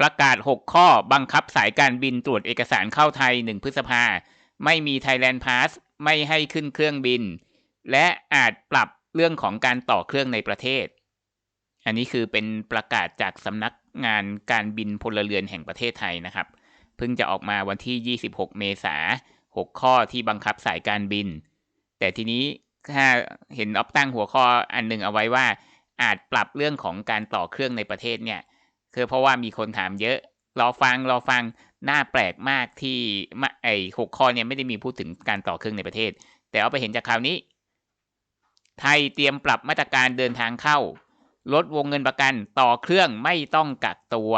ประกาศ 6 ข้อบังคับสายการบินตรวจเอกสารเข้าไทย 1 พฤษภา ไม่มี Thailand Pass ไม่ให้ขึ้นเครื่องบิน และอาจปรับเรื่องของการต่อเครื่องในประเทศ อันนี้คือเป็นประกาศจากสำนักงานการบินพลเรือนแห่งประเทศไทยนะครับ เพิ่งจะออกมาวันที่ 26 เมษา6 ข้อที่บังคับสายการบิน แต่ทีนี้ถ้าเห็นออฟตั้งหัวข้ออันหนึ่งเอาไว้ว่า อาจปรับเรื่องของการต่อเครื่องในประเทศเนี่ย คือเพราะว่ามีคนถามเยอะ รอฟังรอฟังน่าแปลกมากที่ไอ้หกข้อเนี่ยไม่ได้มีพูดถึงการต่อเครื่องในประเทศ แต่เอาไปเห็นจากข่าวนี้ ไทยเตรียมปรับมาตรการเดินทางเข้า ลดวงเงินประกันต่อเครื่องไม่ต้องกักตัว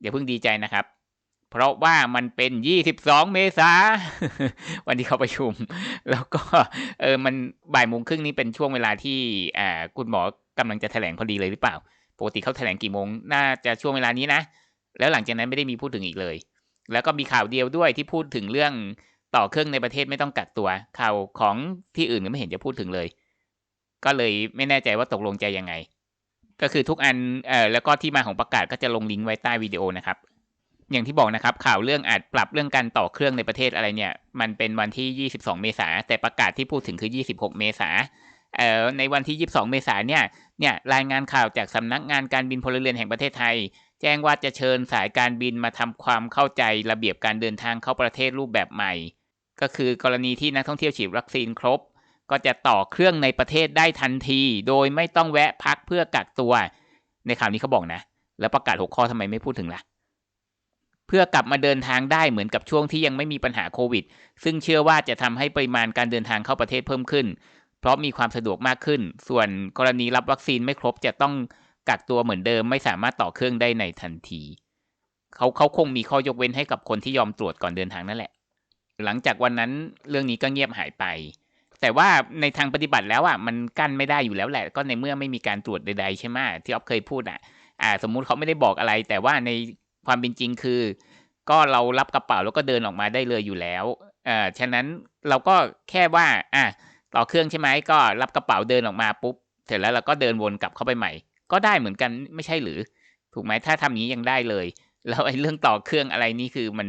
เดี๋ยวเพิ่งดีใจนะครับ เพราะว่ามันเป็น 22 เมษาวันที่เขาประชุม แล้วก็เออมันบ่ายโมงครึ่งนี้เป็นช่วงเวลาที่อ่าคุณหมอกำลังจะแถลงพอดีเลยหรือเปล่า ปกติเขาแถลงกี่โมง น่าจะช่วงเวลานี้นะ แล้วหลังจากนั้นไม่ได้มีพูดถึงอีกเลย แล้วก็มีข่าวเดียวด้วยที่พูดถึงเรื่องต่อเครื่องในประเทศไม่ต้องกักตัว ข่าวของที่อื่นก็ไม่เห็นจะพูดถึงเลย ก็เลยไม่แน่ใจว่าตกลงใจยังไง ก็คือทุกอันเอ่อแล้วก็ที่มาของประกาศก็จะลงลิงก์ไว้ใต้วิดีโอนะครับอย่างที่บอกนะครับข่าวเรื่องอาจปรับเรื่องการต่อเครื่องในประเทศอะไรเนี่ย มันเป็นวันที่ 22 เมษาแต่ประกาศที่พูดถึงคือ 26 เมษาเอ่อ ในวันที่ 22 เมษายนเนี่ยเนี่ยรายงานข่าวจากสำนักงานการบินพลเรือนแห่งประเทศไทย แจ้งว่าจะเชิญสายการบินมาทำความเข้าใจระเบียบการเดินทางเข้าประเทศรูปแบบใหม่ ก็คือกรณีที่นักท่องเที่ยวฉีดวัคซีนครบ ก็จะต่อเครื่องในประเทศได้ทันที โดยไม่ต้องแวะพักเพื่อกักตัว ในข่าวนี้เขาบอกนะ แล้วประกาศหกข้อทำไมไม่พูดถึงล่ะเพื่อกลับมาเดินทางได้เหมือนกับช่วงที่ยังไม่มีปัญหาโควิด ซึ่งเชื่อว่าจะทำให้ปริมาณการเดินทางเข้าประเทศเพิ่มขึ้น ราะมีความสะดวกมากขึ้น ส่วนกรณีรับวัคซีนไม่ครบจะต้องกักตัวเหมือนเดิมไม่สามารถต่อเครื่องได้ในทันทีเขาเขาคงมีข้อยกเว้นให้กับคนที่ยอมตรวจก่อนเดินทางนั่นแหละ หลังจากวันนั้นเรื่องนี้ก็เงียบหายไป แต่ว่าในทางปฏิบัติแล้วอะมันกั้นไม่ได้อยู่แล้วแหละ ก็ในเมื่อไม่มีการตรวจใดๆใช่ไหมที่อ๊อฟเคยพูดอะ อ่า สมมุติเขาไม่ได้บอกอะไร แต่ว่าในความเป็นจริงคือ ก็เรารับกระเป๋าแล้วก็เดินออกมาได้เลยอยู่แล้วเอ่อฉะนั้นเราก็แค่ว่า อะ ต่อเครื่องใช่ไหมก็รับกระเป๋าเดินออกมาปุ๊บเสร็จแล้วเราก็เดินวนกลับเข้าไปใหม่ ก็ได้เหมือนกันไม่ใช่หรือ ถูกไหมถ้าทำนี้ยังได้เลย แล้วไอ้เรื่องต่อเครื่องอะไรนี่คือมัน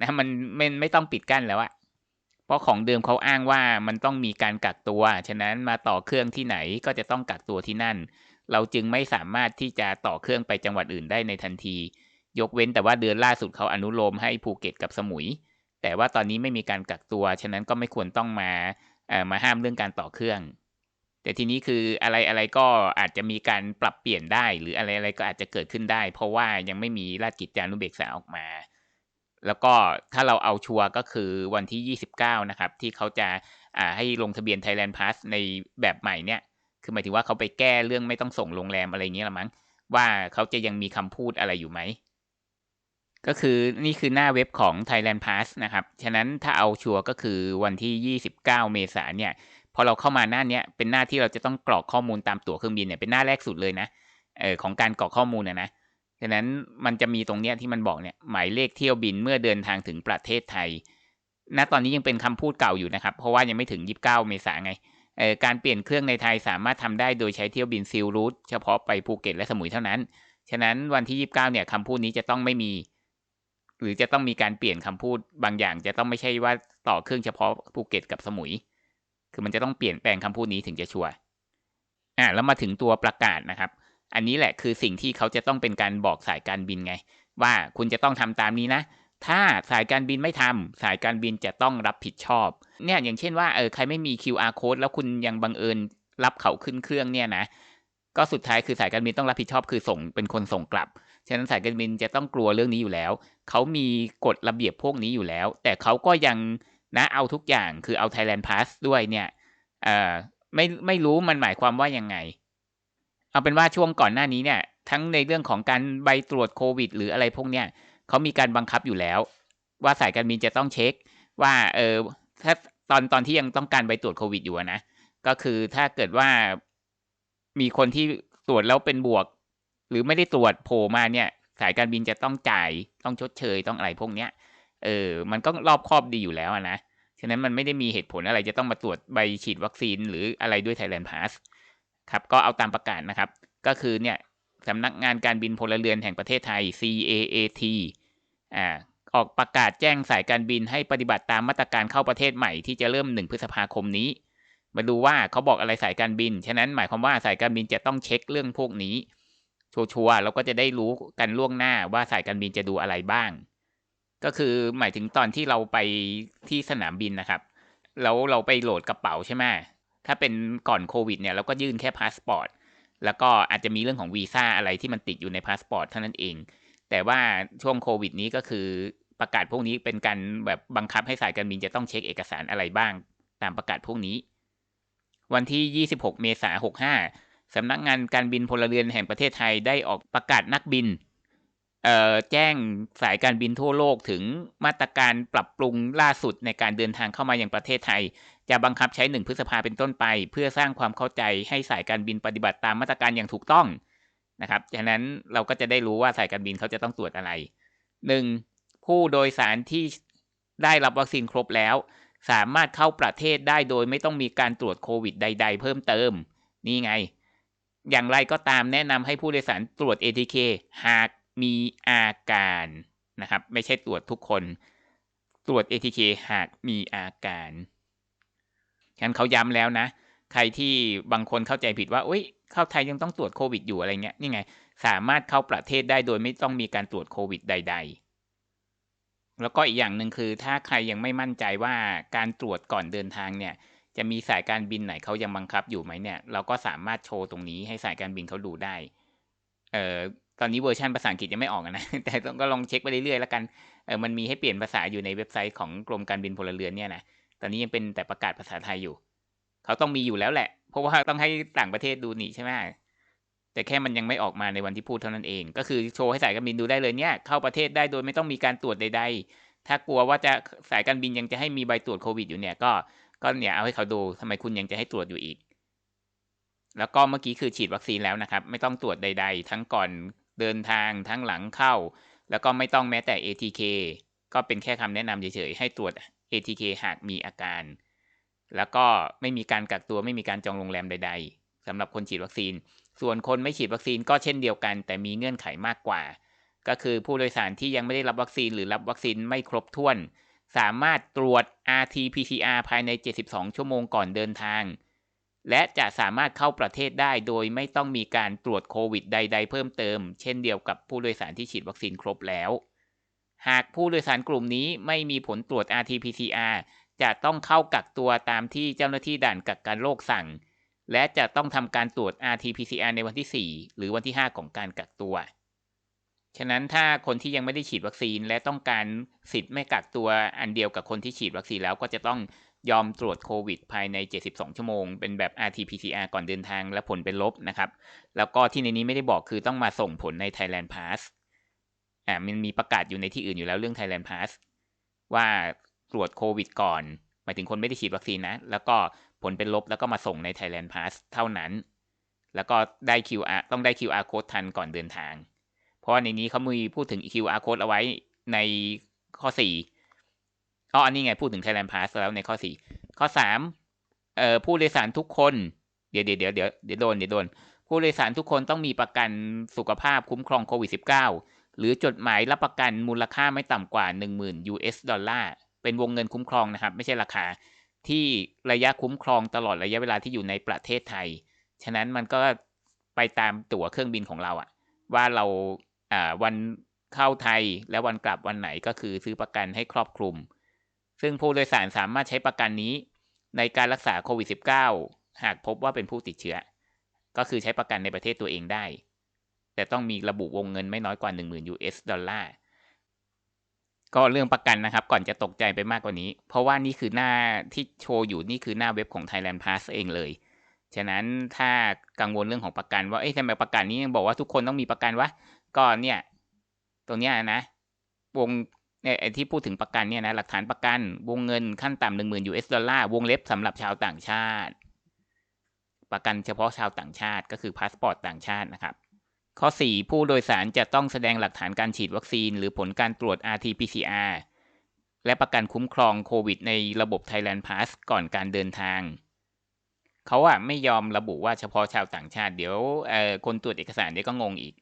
นะมันไม่ไม่ต้องปิดกั้นแล้วอะเพราะของเดิมเขาอ้างว่ามันต้องมีการกักตัวฉะนั้นมาต่อเครื่องที่ไหนก็จะต้องกักตัวที่นั่น เราจึงไม่สามารถที่จะต่อเครื่องไปจังหวัดอื่นได้ในทันที ยกเว้นแต่ว่าเดือนล่าสุดเขาอนุโลมให้ภูเก็ตกับสมุย แต่ว่าตอนนี้ไม่มีการกักตัว ฉะนั้นก็ไม่ควรต้องมา มาห้ามเรื่องการต่อเครื่อง แต่ทีนี้คืออะไรอะไรก็อาจจะมีการปรับเปลี่ยนได้ หรืออะไรอะไรก็อาจจะเกิดขึ้นได้ เพราะว่ายังไม่มีราชกิจจานุเบกษาออกมา แล้วก็ถ้าเราเอาชัวร์ก็คือวันที่ 29 นะครับ ที่เขาจะอ่าให้ลงทะเบียน Thailand Pass ในแบบใหม่เนี่ย คือหมายถึงว่าเขาไปแก้เรื่องไม่ต้องส่งโรงแรมอะไรเงี้ยละมั้งว่าเขาจะยังมีคำพูดอะไรอยู่ไหม ก็คือนี่คือหน้าเว็บของ Thailand Pass นะครับ ฉะนั้นถ้าเอาชัวร์ก็คือวันที่ 29 เมษายนเนี่ย พอเราเข้ามาหน้าเนี้ยเป็นหน้าที่เราจะต้องกรอกข้อมูลตามตั๋วเครื่องบินเนี่ยเป็นหน้าแรกสุดเลยนะเออของการกรอกข้อมูลนะนะฉะนั้นมันจะมีตรงเนี้ยที่มันบอกเนี่ยหมายเลขเที่ยวบินเมื่อเดินทางถึงประเทศไทย ณ ตอนนี้ยังเป็นคำพูดเก่าอยู่นะครับ เพราะว่ายังไม่ถึง 29 เมษายนไงเออการเปลี่ยนเครื่องในไทยสามารถทำได้โดยใช้เที่ยวบินซิลรูทเฉพาะไปภูเก็ตและสมุยเท่านั้น ฉะนั้นวันที่ 29 เนี่ยคำพูดนี้จะต้องไม่มี หรือจะต้องมีการเปลี่ยนคำพูดบางอย่าง จะต้องไม่ใช่ว่าต่อเครื่องเฉพาะภูเก็ตกับสมุย คือมันจะต้องเปลี่ยนแปลงคำพูดนี้ถึงจะชัวร์อ่าแล้วมาถึงตัวประกาศนะครับ อันนี้แหละคือสิ่งที่เขาจะต้องเป็นการบอกสายการบินไง ว่าคุณจะต้องทำตามนี้นะ ถ้าสายการบินไม่ทำสายการบินจะต้องรับผิดชอบ เนี่ยอย่างเช่นว่าเออใครไม่มี QR code แล้วคุณยังบังเอิญรับเขาขึ้นเครื่องเนี่ยนะก็สุดท้ายคือสายการบินต้องรับผิดชอบคือส่งเป็นคนส่งกลับ ฉะนั้นสายการบินจะต้องกลัวเรื่องนี้อยู่แล้ว เขามีกฎระเบียบพวกนี้อยู่แล้ว แต่เขาก็ยังนะเอาทุกอย่างคือเอา Thailand Pass ด้วยเนี่ยเอ่อไม่ไม่รู้มันหมายความว่ายังไง เอาเป็นว่าช่วงก่อนหน้านี้เนี่ย ทั้งในเรื่องของการใบตรวจโควิด หรืออะไรพวกเนี้ยเขามีการบังคับอยู่แล้ว ว่าสายการบินจะต้องเช็ค ว่าเออถ้าตอนตอนที่ยังต้องการใบตรวจโควิดอยู่นะก็คือถ้าเกิดว่ามีคนที่ตรวจแล้วเป็นบวก หรือไม่ได้ตรวจโผล่มาเนี่ย สายการบินจะต้องจ่ายต้องชดเชยต้องอะไรพวกเนี้ยเออ มันก็รอบครอบดีอยู่แล้วนะฉะนั้นมันไม่ได้มีเหตุผลอะไรจะต้องมาตรวจใบฉีดวัคซีนหรืออะไรด้วย Thailand Pass ครับก็เอาตามประกาศนะครับ ก็คือเนี่ยสำนักงานการบินพลเรือนแห่งประเทศไทย CAAT อ่าออกประกาศแจ้งสายการบินให้ปฏิบัติตามมาตรการเข้าประเทศใหม่ที่จะเริ่ม 1 พฤษภาคมนี้ มาดูว่าเขาบอกอะไรสายการบิน ฉะนั้นหมายความว่าสายการบินจะต้องเช็คเรื่องพวกนี้ ชัวร์เราก็จะได้รู้กันล่วงหน้าว่าสายการบินจะดูอะไรบ้าง ก็คือหมายถึงตอนที่เราไปที่สนามบินนะครับ แล้วเราไปโหลดกระเป๋าใช่ไหมถ้าเป็นก่อนโควิดเนี่ยเราก็ยื่นแค่พาสปอร์ตแล้วก็อาจจะมีเรื่องของวีซ่าอะไรที่มันติดอยู่ในพาสปอร์ตเท่านั้นเอง แต่ว่าช่วงโควิดนี้ก็คือประกาศพวกนี้เป็นการแบบบังคับให้สายการบินจะต้องเช็คเอกสารอะไรบ้าง ตามประกาศพวกนี้ วันที่ 26 เมษายน65 สำนักงานการบินพลเรือนแห่งประเทศไทยได้ออกประกาศนักบินแจ้งสายการบินทั่วโลกถึงมาตรการปรับปรุงล่าสุดในการเดินทางเข้ามาอย่างประเทศไทย จะบังคับใช้1พฤษภาเป็นต้นไป เพื่อสร้างความเข้าใจให้สายการบินปฏิบัติตามมาตรการอย่างถูกต้องนะครับฉะนั้นเราก็จะได้รู้ว่าสายการบินเขาจะต้องตรวจอะไร 1. ผู้โดยสารที่ได้รับวัคซีนครบแล้ว สามารถเข้าประเทศได้โดยไม่ต้องมีการตรวจโควิดใด ๆ เพิ่มเติม นี่ไง อย่างไรก็ตามแนะนำให้ผู้โดยสารตรวจ ATK หากมีอาการนะครับ ไม่ใช่ตรวจทุกคน ตรวจ ATK หากมีอาการฉะนั้นเขาย้ำแล้วนะ ใครที่บางคนเข้าใจผิดว่าอุ้ยเข้าไทยยังต้องตรวจโควิดอยู่อะไรเงี้ยนี่ไง สามารถเข้าประเทศได้โดยไม่ต้องมีการตรวจโควิดใด ๆ แล้วก็อีกอย่างหนึ่งคือ ถ้าใครยังไม่มั่นใจว่าการตรวจก่อนเดินทางเนี่ย จะมีสายการบินไหนเขายังบังคับอยู่ไหมเนี่ย เราก็สามารถโชว์ตรงนี้ให้สายการบินเขาดูได้ เอ่อตอนนี้เวอร์ชันภาษาอังกฤษยังไม่ออกนะ แต่ต้องก็ลองเช็คไปเรื่อยๆแล้วกัน เออมันมีให้เปลี่ยนภาษาอยู่ในเว็บไซต์ของกรมการบินพลเรือนเนี่ยนะ ตอนนี้ยังเป็นแต่ประกาศภาษาไทยอยู่ เขาต้องมีอยู่แล้วแหละ เพราะว่าต้องให้ต่างประเทศดูนี่ใช่ไหมแต่แค่มันยังไม่ออกมาในวันที่พูดเท่านั้นเอง ก็คือโชว์ให้สายการบินดูได้เลยเนี่ย เข้าประเทศได้โดยไม่ต้องมีการตรวจใด ๆ ถ้ากลัวว่าจะสายการบินยังจะให้มีใบตรวจโควิดอยู่เนี่ยก็ ก็เนี่ยเอาให้เขาดูทำไมคุณยังจะให้ตรวจอยู่อีก แล้วก็เมื่อกี้คือฉีดวัคซีนแล้วนะครับ ไม่ต้องตรวจใด ๆ ทั้งก่อนเดินทางทั้งหลังเข้า แล้วก็ไม่ต้องแม้แต่ ATK ก็เป็นแค่คำแนะนำเฉยๆให้ตรวจ ATK หากมีอาการ แล้วก็ไม่มีการกักตัวไม่มีการจองโรงแรมใด ๆสำหรับคนฉีดวัคซีน ส่วนคนไม่ฉีดวัคซีนก็เช่นเดียวกัน แต่มีเงื่อนไขมากกว่า ก็คือผู้โดยสารที่ยังไม่ได้รับวัคซีนหรือรับวัคซีนไม่ครบถ้วน สามารถตรวจ RT-PCR ภายใน 72 ชั่วโมงก่อนเดินทาง และจะสามารถเข้าประเทศได้โดยไม่ต้องมีการตรวจโควิดใด ๆ เพิ่มเติม เช่นเดียวกับผู้โดยสารที่ฉีดวัคซีนครบแล้ว หากผู้โดยสารกลุ่มนี้ไม่มีผลตรวจ RT-PCR จะต้องเข้ากักตัวตามที่เจ้าหน้าที่ด่านกักกันโรคสั่ง และจะต้องทำการตรวจ RT-PCR ในวันที่ 4 หรือวันที่ 5 ของการกักตัว ฉะนั้นถ้าคนที่ยังไม่ได้ฉีดวัคซีน และต้องการสิทธิ์ไม่กักตัวอันเดียวกับคนที่ฉีดวัคซีนแล้วก็จะต้องยอมตรวจโควิดภายใน 72 ชั่วโมง เป็นแบบ RT-PCR ก่อนเดินทางและผลเป็นลบนะครับ แล้วก็ที่ในนี้ไม่ได้บอกคือต้องมาส่งผลใน Thailand Pass อ่ามันมีประกาศอยู่ในที่อื่นอยู่แล้วเรื่อง Thailand Pass ว่าตรวจโควิดก่อน หมายถึงคนไม่ได้ฉีดวัคซีนนะ แล้วก็ผลเป็นลบแล้วก็มาส่งใน Thailand Pass เท่านั้น แล้วก็ได้ QR ต้องได้ QR code ทันก่อนเดินทาง ราะในนี้เขามีพูดถึง QR code เอาไว้ในข้อ4อ๋ออันนี้ไงพูดถึง Thailand Pass แล้วในข้อสี่ข้อสามเอ่อผู้โดยสารทุกคน เดี๋ยวเดี๋ยวเดี๋ยวเดี๋ยวเดี๋ยวโดนเดี๋ยวโดนผู้โดยสารทุกคนต้องมีประกันสุขภาพคุ้มครองโควิด -19 หรือจดหมายรับประกันมูลค่าไม่ต่ำกว่า 10,000 US ดอลลาร์ เป็นวงเงินคุ้มครองนะครับ ไม่ใช่ราคา ที่ระยะคุ้มครองตลอดระยะเวลาที่อยู่ในประเทศไทย ฉะนั้นมันก็ไปตามตั๋วเครื่องบินของเราอะว่าเรา อ่าวันเข้าไทยและวันกลับวันไหนก็คือซื้อประกันให้ครอบคลุม ซึ่งผู้โดยสารสามารถใช้ประกันนี้ ในการรักษาโควิด -19 หากพบว่าเป็นผู้ติดเชื้อ ก็คือใช้ประกันในประเทศตัวเองได้ แต่ต้องมีระบุวงเงินไม่น้อยกว่า 10,000 US ดอลลาร์ก็เรื่องประกันนะครับ ก่อนจะตกใจไปมากกว่านี้ เพราะว่านี่คือหน้าที่โชว์อยู่นี่คือหน้าเว็บของ Thailand Pass เองเลย ฉะนั้นถ้ากังวลเรื่องของประกันว่า เอ้ยทำไมประกันนี้ยังบอกว่าทุกคนต้องมีประกันวะ ก็เนี่ยตรงเนี้ยนะวงเนี่ยไอที่พูดถึงประกันเนี่ยนะหลักฐานประกันวงเงินขั้นต่ำหนึ่งหมื่นยูเอสดอลลาร์วงเล็บสำหรับชาวต่างชาติ ประกันเฉพาะชาวต่างชาติก็คือพาสปอร์ตต่างชาตินะครับ ข้อ 4 ผู้โดยสารจะต้องแสดงหลักฐานการฉีดวัคซีน หรือผลการตรวจ RT-PCR และประกันคุ้มครองโควิดในระบบ Thailand Pass ก่อนการเดินทาง เขาอะไม่ยอมระบุว่าเฉพาะชาวต่างชาติเดี๋ยวเอ่อคนตรวจเอกสารเดี๋ยวก็งงอีก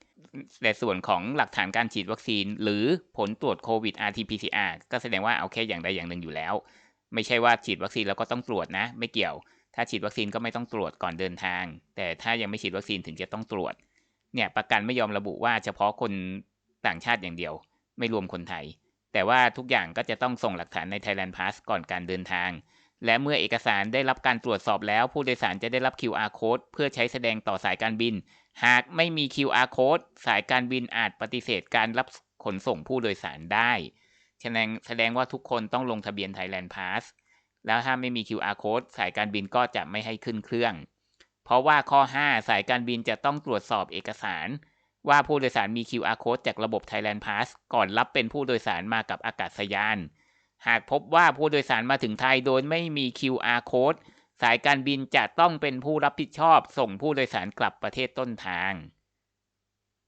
แต่ส่วนของหลักฐานการฉีดวัคซีน หรือผลตรวจโควิด RT-PCR ก็แสดงว่าเอาแค่อย่างใดอย่างหนึ่งอยู่แล้ว ไม่ใช่ว่าฉีดวัคซีนแล้วก็ต้องตรวจนะ ไม่เกี่ยว ถ้าฉีดวัคซีนก็ไม่ต้องตรวจก่อนเดินทาง แต่ถ้ายังไม่ฉีดวัคซีนถึงจะต้องตรวจ เนี่ยประกันไม่ยอมระบุว่าเฉพาะคนต่างชาติอย่างเดียว ไม่รวมคนไทย แต่ว่าทุกอย่างก็จะต้องส่งหลักฐานใน Thailand Pass ก่อนการเดินทาง และเมื่อเอกสารได้รับการตรวจสอบแล้ว ผู้โดยสารจะได้รับ QR code เพื่อใช้แสดงต่อสายการบิน หากไม่มี QR code สายการบินอาจปฏิเสธการรับขนส่งผู้โดยสารได้ แสดงแสดงว่าทุกคนต้องลงทะเบียน Thailand Pass แล้วถ้าไม่มี QR code สายการบินก็จะไม่ให้ขึ้นเครื่อง เพราะว่าข้อ 5 สายการบินจะต้องตรวจสอบเอกสาร ว่าผู้โดยสารมี QR code จากระบบ Thailand Pass ก่อนรับเป็นผู้โดยสารมากับอากาศยาน หากพบว่าผู้โดยสารมาถึงไทยโดยไม่มี QR code สายการบินจะต้องเป็นผู้รับผิดชอบส่งผู้โดยสารกลับประเทศต้นทาง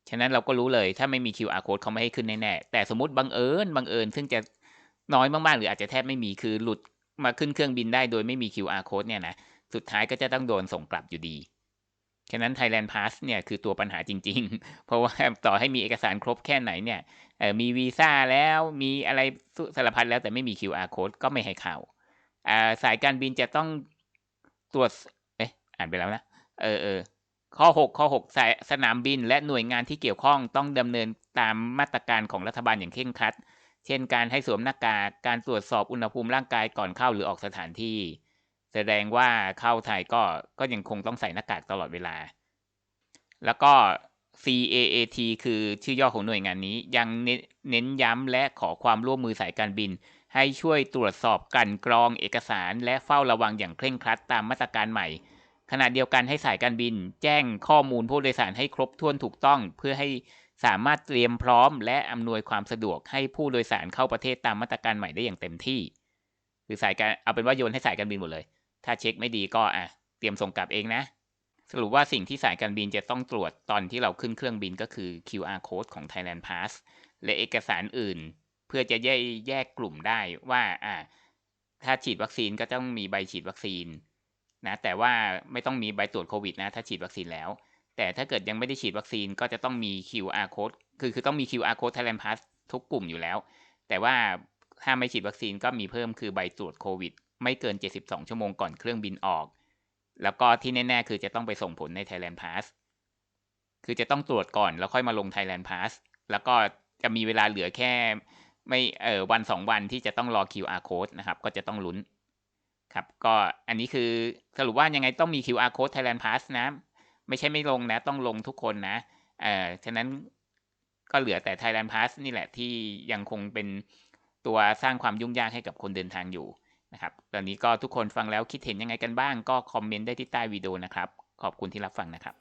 ฉะนั้นเราก็รู้เลยถ้าไม่มี QR code เขาไม่ให้ขึ้นแน่ๆแต่สมมติบังเอิญบังเอิญซึ่งจะน้อยมาก ๆ หรืออาจจะแทบไม่มีคือหลุดมาขึ้นเครื่องบินได้โดยไม่มี QR code เนี่ยนะ สุดท้ายก็จะต้องโดนส่งกลับอยู่ดี ฉะนั้น Thailand Pass เนี่ยคือตัวปัญหาจริง ๆ เพราะว่าต่อให้มีเอกสารครบแค่ไหนเนี่ยมีวีซ่าแล้วมีอะไรสารพัดแล้วแต่ไม่มี QR code ก็ไม่ให้เข้าสายการบินจะต้องตรวจเอ๊ะอ่านไปแล้วนะเออเออข้อ 6 ข้อ 6 สายสนามบินและหน่วยงานที่เกี่ยวข้องต้องดำเนินตามมาตรการของรัฐบาลอย่างเคร่งครัด เช่นการให้สวมหน้ากาก การตรวจสอบอุณหภูมิร่างกายก่อนเข้าหรือออกสถานที่ แสดงว่าเข้าไทยก็ก็ยังคงต้องใส่หน้ากากตลอดเวลา แล้วก็ CAAT คือชื่อย่อของหน่วยงานนี้ ยังเน้นเน้นย้ำและขอความร่วมมือสายการบิน ให้ช่วยตรวจสอบกันกรองเอกสาร และเฝ้าระวังอย่างเคร่งครัดตามมาตรการใหม่ ขณะเดียวกันให้สายการบิน แจ้งข้อมูลผู้โดยสารให้ครบถ้วนถูกต้อง เพื่อให้สามารถเตรียมพร้อม และอำนวยความสะดวกให้ผู้โดยสารเข้าประเทศตามมาตรการใหม่ได้อย่างเต็มที่ คือสายการเอาเป็นว่าโยนให้สายการบินหมดเลย ถ้าเช็คไม่ดีก็อะเตรียมส่งกลับเองนะ สรุปว่าสิ่งที่สายการบินจะต้องตรวจตอนที่เราขึ้นเครื่องบินก็คือ QR code ของ Thailand Pass และเอกสารอื่น เพื่อจะแยกแยกกลุ่มได้ว่าอ่าถ้าฉีดวัคซีนก็ต้องมีใบฉีดวัคซีนนะแต่ว่าไม่ต้องมีใบตรวจโควิดนะถ้าฉีดวัคซีนแล้ว แต่ถ้าเกิดยังไม่ได้ฉีดวัคซีนก็จะต้องมี QR code คือคือต้องมี QR code Thailand Pass ทุกกลุ่มอยู่แล้ว แต่ว่าถ้าไม่ฉีดวัคซีนก็มีเพิ่มคือใบตรวจโควิด ไม่เกิน 72 ชั่วโมงก่อนเครื่องบินออก แล้วก็ที่แน่ ๆ คือจะต้องไปส่งผลใน Thailand Pass คือจะต้องตรวจก่อนแล้วค่อยมาลง Thailand Pass แล้วก็จะมีเวลาเหลือแค่ไม่เออวันสองวันที่จะต้องรอ QR code นะครับ ก็จะต้องลุ้นครับ ก็อันนี้คือสรุปว่ายังไงต้องมี QR code Thailand Pass นะ ไม่ใช่ไม่ลงนะ ต้องลงทุกคนนะเอ่อฉะนั้นก็เหลือแต่ Thailand Pass นี่แหละที่ยังคงเป็นตัวสร้างความยุ่งยากให้กับคนเดินทางอยู่ นะครับ ตอนนี้ก็ทุกคนฟังแล้วคิดเห็นยังไงกันบ้าง ก็คอมเมนต์ได้ที่ใต้วิดีโอนะครับ ขอบคุณที่รับฟังนะครับ